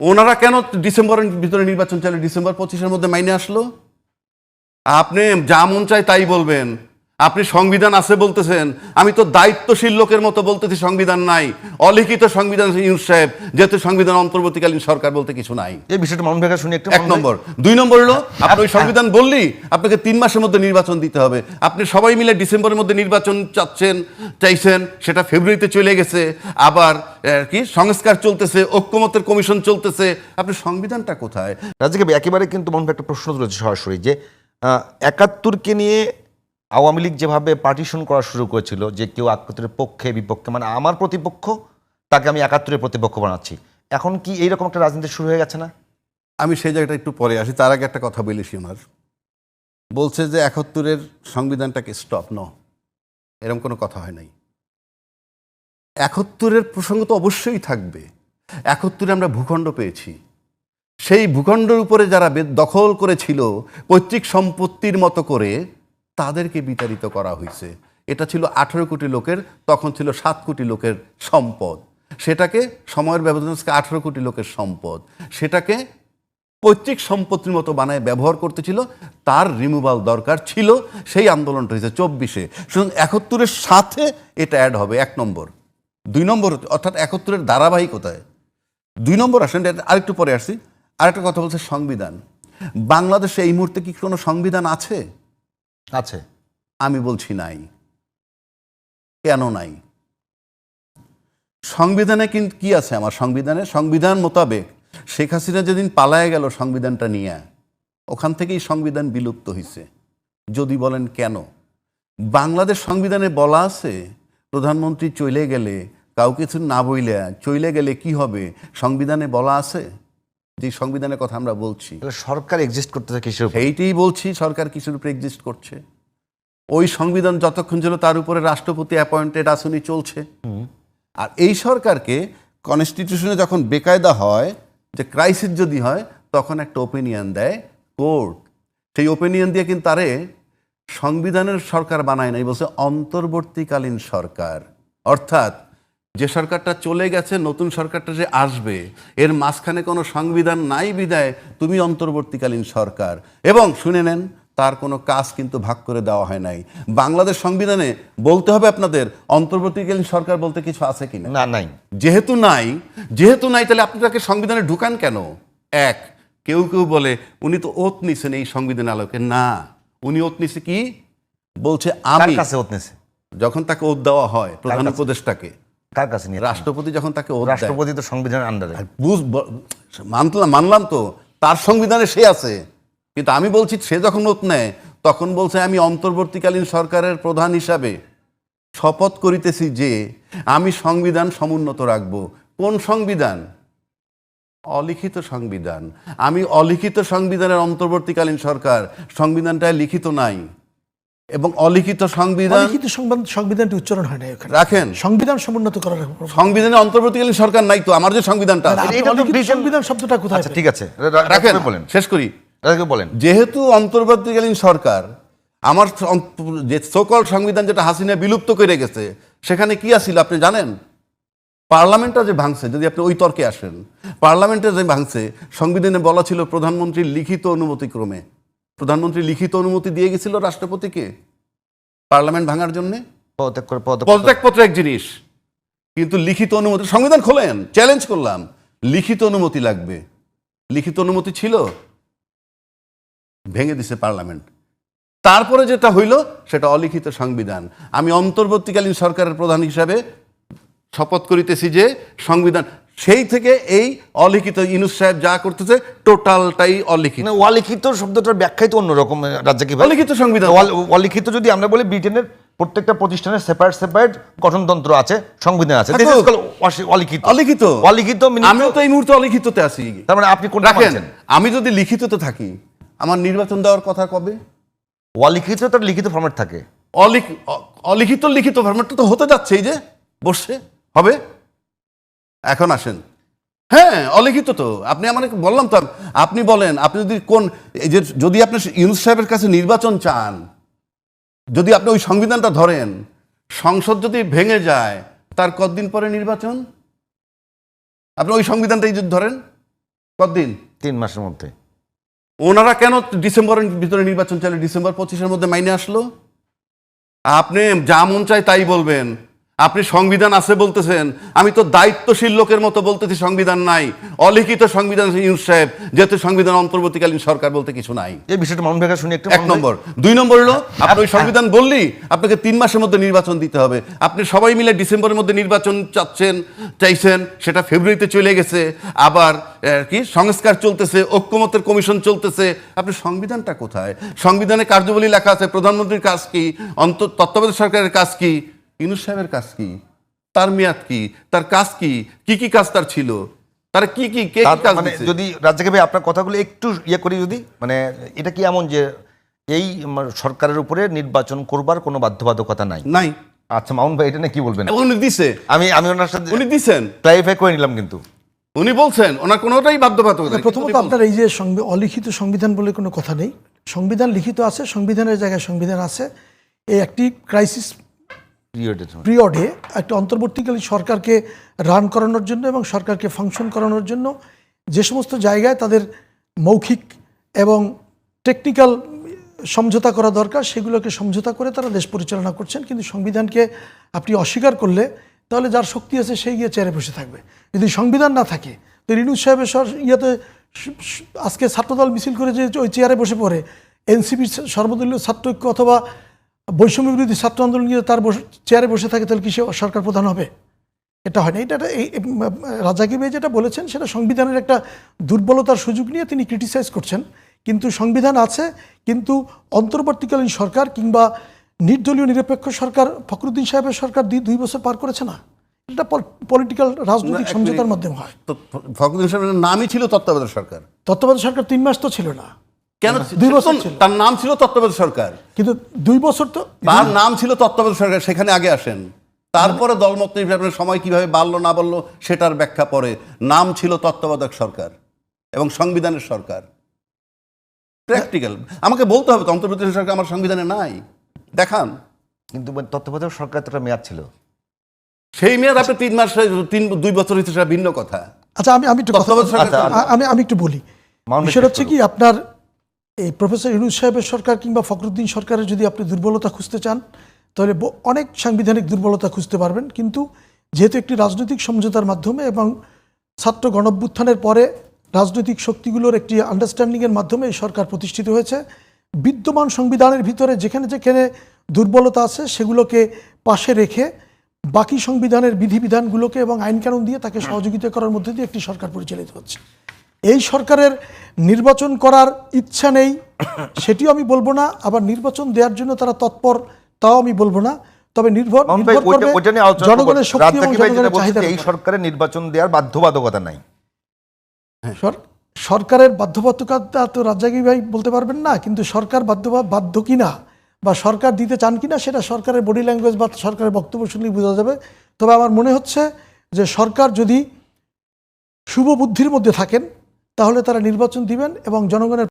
ওনারা কেন ডিসেম্বরের ভিতরে নির্বাচন চাইলে ডিসেম্বর পঁচিশের মধ্যে মাইনে আসলো? আপনি যা মন চায় তাই বলবেন। আপনি সংবিধান আছে বলতেছেন। আমি তো দায়িত্বশীল লোকের মতো বলতেছি সংবিধান নাই। অলিখিত সংবিধান ইউনুস সাহেব যেহেতু সংবিধান অন্তর্বর্তীকালীন সরকার বলতে কিছু নাই। এই বিষয়টা মামুন ভাইকে শুনি একটু এক নম্বর। দুই নম্বর হলো আপনি ওই সংবিধান বললি আপনাকে তিন মাসের মধ্যে নির্বাচন দিতে হবে। আপনি সবাই মিলে ডিসেম্বরের মধ্যে নির্বাচন চাচ্ছেন চাইছেন সেটা ফেব্রুয়ারিতে চলে গেছে। আবার কি সংস্কার চলতেছে ঐক্যমতের কমিশন চলতেছে। আপনি সংবিধানটা কোথায়? রাজ্যকে একেবারে কিন্তু ভাই একটা প্রশ্ন তুলেছে সরাসরি যে একাত্তরকে নিয়ে আওয়ামী লীগ যেভাবে পার্টিশন করা শুরু করেছিল যে কেউ একাত্তরের পক্ষে, বিপক্ষে মানে আমার প্রতিপক্ষ, তাকে আমি একাত্তরের প্রতিপক্ষ বানাচ্ছি। এখন কি এইরকম একটা রাজনীতি শুরু হয়ে গেছে না? আমি সেই জায়গাটা একটু পরে আসি। তার আগে একটা কথা বলেছি ওনার বলছে যে একাত্তরের সংবিধানটাকে স্টপ ন এরকম কোনো কথা হয় নাই। একাত্তরের প্রসঙ্গ তো অবশ্যই থাকবে। একাত্তরে আমরা ভূখণ্ড পেয়েছি। সেই ভূখণ্ডের উপরে যারা দখল করেছিল, পৈতৃক সম্পত্তির মতো করে তাদেরকে বিতাড়িত করা হয়েছে। এটা ছিল আঠেরো কোটি লোকের, তখন ছিল সাত কোটি লোকের সম্পদ। সেটাকে সময়ের ব্যবধান আঠেরো কোটি লোকের সম্পদ। সেটাকে পৈতৃক সম্পত্তির মতো বানায় ব্যবহার করতেছিল, তার রিমুভাল দরকার ছিল, সেই আন্দোলনটা হয়েছে চব্বিশে। সুতরাং একাত্তরের সাথে এটা অ্যাড হবে, এক নম্বর। দুই নম্বর, অর্থাৎ একাত্তরের ধারাবাহিকতায়। দুই নম্বর আসেন আরেকটু পরে আসছি। আরেকটা কথা বলছে সংবিধান। বাংলাদেশে এই মুহূর্তে কি কোনো সংবিধান আছে? আছে। আমি বলছি নাই। কেন নাই? সংবিধানে কিন্তু কি আছে আমার সংবিধানে? সংবিধান মোতাবেক শেখ হাসিনা যেদিন পালায় গেল সংবিধানটা নিয়ে, ওখান থেকেই সংবিধান বিলুপ্ত হয়েছে যদি বলেন কেন? বাংলাদেশ সংবিধানে বলা আছে, প্রধানমন্ত্রী চলে গেলে, কাউকে কিছু না বইলে চলে গেলে কি হবে? সংবিধানে বলা আছে? যে সংবিধানের কথা আমরা বলছি। সরকার এক্সিস্ট করতেছে কিসের উপর? সেইটাই বলছি সরকার কিসের উপরে এক্সিস্ট করছে? ওই সংবিধান যতক্ষণ ছিল তার উপরে রাষ্ট্রপতি অ্যাপয়েন্টেড আসনি চলছে। আর এই সরকারকে কনস্টিটিউশনে যখন বেকায়দা হয় যে ক্রাইসিস যদি হয় তখন একটা ওপিনিয়ন দেয় কোর্ট সেই ওপিনিয়ন দিয়ে কিন্তু তারে সংবিধানের সরকার বানায় নাই বলছে অন্তর্বর্তীকালীন সরকার। অর্থাৎ যে সরকারটা চলে গেছে নতুন সরকারটা যে আসবে এর মাঝখানে কোনো সংবিধান নাই বিদায় তুমি অন্তর্বর্তীকালীন সরকার। এবং শুনে নেন তার কোনো কাজ কিন্তু ভাগ করে দেওয়া হয় নাই। বাংলাদেশ সংবিধানে বলতে হবে আপনাদের অন্তর্বর্তীকালীন সরকার বলতে কিছু আছে কি না? নাই। যেহেতু নাই যেহেতু নাই তাহলে আপনি তাকে সংবিধানে ঢুকান কেন? এক কেউ কেউ বলে উনি তো ওত নিছেন এই সংবিধান আলোকে। না উনি ওত নিছে কি? বলছে আমি। কাছে ওত নিছে? যখন তাকে ওত দেওয়া হয় প্রধান উপদেষ্টাকে। কার কাছে নিয়ে রাষ্ট্রপতি যখন তাকে রাষ্ট্রপতি তো সংবিধানের আন্ডারে। বুঝ মানলাম মানলাম তো তার সংবিধানে সে আছে। কিন্তু আমি বলছি সে যখন ওত নেয় তখন বলছে আমি অন্তর্বর্তীকালীন সরকারের প্রধান হিসাবে শপথ করিতেছি যে আমি সংবিধান সমুন্নত রাখব। কোন সংবিধান? অলিখিত সংবিধান। আমি অলিখিত সংবিধানের অন্তর্বর্তীকালীন সরকার সংবিধানটায় লিখিত নাই। এবং অলিখিত সংবিধান অলিখিত সংবিধান সংবিধানটি উচ্চারণ হয় না ওখানে রাখেন। সংবিধান সমুন্নত করার সংবিধানে অন্তর্বর্তীকালীন সরকার নাই তো আমার যে সংবিধানটা সংবিধান শব্দটা কোথায় আচ্ছা ঠিক আছে। রাখেন বলেন। শেষ করি। বলেন। যেহেতু অন্তর্বর্তীকালীন সরকার আমার যে সকল সংবিধান যেটা হাসিনা বিলুপ্ত করে গেছে সেখানে কি আসছিল আপনি জানেন? পার্লামেন্টটা যে ভাঙছে যদি আপনি ওই তর্কে আসেন পার্লামেন্টে যে ভাঙছে সংবিধানে বলা ছিল প্রধানমন্ত্রীর লিখিত অনুমতি ক্রমে প্রধানমন্ত্রী লিখিত অনুমতি দিয়ে গেছিল রাষ্ট্রপতিকে পার্লামেন্ট ভাঙার জন্য? পদত্যাগপত্র এক জিনিস। কিন্তু লিখিত অনুমতি সংবিধান খোলেন চ্যালেঞ্জ করলাম। লিখিত অনুমতি লাগবে। লিখিত অনুমতি ছিল। ভেঙে দিছে পার্লামেন্ট। তারপরে যেটা হইল সেটা অলিখিত সংবিধান। আমি অন্তর্বর্তীকালীন সরকারের প্রধান হিসাবে শপথ করিতেছি যে সংবিধান সেই থেকে এই অলিখিত ইনুস সাহেব যা করতেছে টোটালটাই অলিখিত। না, অলিখিত শব্দটার ব্যাখ্যাই তো অন্যরকম রাজ্জাকি ভাই অলিখিত সংবিধান। অলিখিত যদি আমরা বলি ব্রিটেনের প্রত্যেকটা প্রতিষ্ঠানের সেপারেট সেপারেট গঠনতন্ত্র আছে সংবিধান আছে। অলিখিত। অলিখিত। অলিখিত আমিও তো- তো এই মুহূর্তে অলিখিততে আছি। তার মানে আপনি কোন রাখেন? আমি যদি লিখিততে থাকি আমার নির্বাচন দেওয়ার কথা কবে? অলিখিত তার লিখিত ফরম্যাট থাকে। অলিখিত লিখিত ফরম্যাটটা তো হতে যাচ্ছে এই যে বসছে হবে। এখন আসেন। হ্যাঁ অলিখিত তো। আপনি আমার বললাম তো আপনি বলেন আপনি যদি কোন এই যে যদি আপনি ইউনুস সাহেবের কাছে নির্বাচন চান যদি আপনি ওই সংবিধানটা ধরেন সংসদ যদি ভেঙে যায় তার কতদিন পরে নির্বাচন? আপনি ওই সংবিধানটাই যদি ধরেন কতদিন? তিন মাসের মধ্যে। ওনারা কেন ডিসেম্বরের ভিতরে নির্বাচন চাইলে? ডিসেম্বর পঁচিশের মধ্যে মাইনে আসলো? আপনি যা মন চায় তাই বলবেন। আপনি সংবিধান আছে বলতেছেন। আমি তো দায়িত্বশীল লোকের মতো বলতেছি সংবিধান নাই। অলিখিত সংবিধান ইউনুস সাহেব যেহেতু সংবিধান অন্তর্বর্তীকালীন সরকার বলতে কিছু নাই। এই বিষয়টা মামুন ভাইকে শুনি একটু এক নম্বর। দুই নম্বর হলো আপনি ওই সংবিধান বললি আপনাকে তিন মাসের মধ্যে নির্বাচন দিতে হবে। আপনি সবাই মিলে ডিসেম্বরের মধ্যে নির্বাচন চাচ্ছেন চাইছেন সেটা ফেব্রুয়ারিতে চলে গেছে। আবার কি সংস্কার চলতেছে ঐক্যমতের কমিশন চলতেছে। আপনি সংবিধানটা কোথায়? সংবিধানে কার্যবলী লেখা আছে প্রধানমন্ত্রীর কাজ কি? অন্ত তত্ত্বাবধায়ক সরকারের কাজ কি? ইউনুস সাহেবের কাজ কি? তার মেয়াদ কি? তার কাজ কি? কি কি কাজ তার ছিল? তার কি কি কে কাজ মানে যদি রাজ্জাকে ভাই আপনার কথাগুলো একটু ইয়ে করি যদি মানে এটা কি এমন যে এই মানে সরকারের উপরে নির্বাচন করবার কোনো বাধ্যবাধকতা নাই? নাই। আচ্ছা মামুন ভাই এটা নিয়ে কি বলবেন? উনি দিছে। আমি আমি ওনার সাথে উনি দিছেন। ক্লারিফাই করে নিলাম কিন্তু। উনি বলছেন ওনার কোনোটাই বাধ্যবাধকতা নেই। প্রথমত আপনার এই যে সংবি- অলিখিত সংবিধান বলে কোনো কথা নেই। সংবিধান লিখিত আছে সংবিধানের জায়গায় সংবিধান আছে। এই একটি ক্রাইসিস পিরিয়ডে একটা অন্তর্বর্তীকালীন সরকারকে রান করানোর জন্য এবং সরকারকে ফাংশন করানোর জন্য যে সমস্ত জায়গায় তাদের মৌখিক এবং টেকনিক্যাল সমঝোতা করা দরকার, সেগুলোকে সমঝোতা করে তারা দেশ পরিচালনা করছেন। কিন্তু সংবিধানকে আপনি অস্বীকার করলে তাহলে যার শক্তি আছে সেই গিয়ে চেয়ারে বসে থাকবে। যদি সংবিধান না থাকে, তো রিনুজ সাহেবের ইয়েতে আজকে ছাত্রদল মিছিল করে যে ওই চেয়ারে বসে পড়ে, এনসিপির সর্বদলীয় ছাত্র ঐক্য অথবা বৈষম্য বিরোধী ছাত্র আন্দোলন নিয়ে তার চেয়ারে বসে থাকে তাহলে কি সে সরকার প্রধান হবে? এটা হয় না। এটা এই এই, উম, রাজাকি ভাই যেটা বলেছেন সেটা সংবিধানের একটা দুর্বলতার সুযোগ নিয়ে তিনি ক্রিটিসাইজ করছেন। কিন্তু সংবিধান আছে কিন্তু অন্তর্বর্তীকালীন সরকার কিংবা নির্দলীয় নিরপেক্ষ সরকার ফখরুদ্দিন সাহেবের সরকার দুই- দুই বছর পার করেছে না? এটা পলিটিক্যাল রাজনৈতিক সমঝোতার মাধ্যমে হয়। ফখরুদ্দিন সাহেবের নামই ছিল তত্ত্বাবধায়ক সরকার। তত্ত্বাবধায়ক সরকার তিন মাস তো ছিল না। কেন দুই বছর। তার নাম ছিল তত্ত্বাবধায়ক সরকার। কিন্তু দুই বছর তো তার নাম ছিল তত্ত্বাবধায়ক সরকার সেখানে আগে আসেন। তারপরে দলমত নির্বাচনের সময় কীভাবে বাড়লো না বাড়লো সেটার ব্যাখ্যা পরে। নাম ছিল তত্ত্বাবধায়ক সরকার এবং সংবিধানের সরকার। প্র্যাকটিক্যাল আমাকে বলতে হবে তো সরকার আমার সংবিধানে নাই। দেখান। কিন্তু মানে তত্ত্বাবধায়ক সরকার তো একটা মেয়াদ ছিল। সেই মেয়াদ আপনি তিন মাস তিন দুই বছর হচ্ছে সেটা ভিন্ন কথা। আচ্ছা আমি আমি একটু আচ্ছা, আমি আমি একটু বলি। বিষয়টা হচ্ছে কি আপনার এই প্রফেসর ইউনুস সাহেবের সরকার কিংবা ফখরুদ্দিন সরকারের যদি আপনি দুর্বলতা খুঁজতে চান, তাহলে অনেক সাংবিধানিক দুর্বলতা খুঁজতে পারবেন। কিন্তু যেহেতু একটি রাজনৈতিক সমঝোতার মাধ্যমে এবং ছাত্র গণভ্যুত্থানের পরে রাজনৈতিক শক্তিগুলোর একটি আন্ডারস্ট্যান্ডিংয়ের মাধ্যমে এই সরকার প্রতিষ্ঠিত হয়েছে, বিদ্যমান সংবিধানের ভিতরে যেখানে যেখানে দুর্বলতা আছে সেগুলোকে পাশে রেখে বাকি সংবিধানের বিধিবিধানগুলোকে এবং আইনকানুন দিয়ে তাকে সহযোগিতা করার মধ্যে দিয়ে একটি সরকার পরিচালিত হচ্ছে। এই সরকারের নির্বাচন করার ইচ্ছা নেই সেটিও আমি বলব না। আবার নির্বাচন দেওয়ার জন্য তারা তৎপর তাও আমি বলব না। তবে নির্ভর। জনগণের শক্তি এবং জনগণের চাহিদা এই সরকারের নির্বাচন দেওয়ার বাধ্যবাধকতা নাই। সরকারের বাধ্যবাধকতা তো রাজ্জাকি ভাই বলতে পারবেন না কিন্তু সরকার বাধ্য বাধ্য কিনা বা সরকার দিতে চান কিনা সেটা সরকারের বডি ল্যাঙ্গুয়েজ বা সরকারের বক্তব্য শুনলেই বোঝা যাবে। তবে আমার মনে হচ্ছে যে সরকার যদি শুভ বুদ্ধির মধ্যে থাকেন তাহলে তারা নির্বাচন দিবেন এবং জনগণের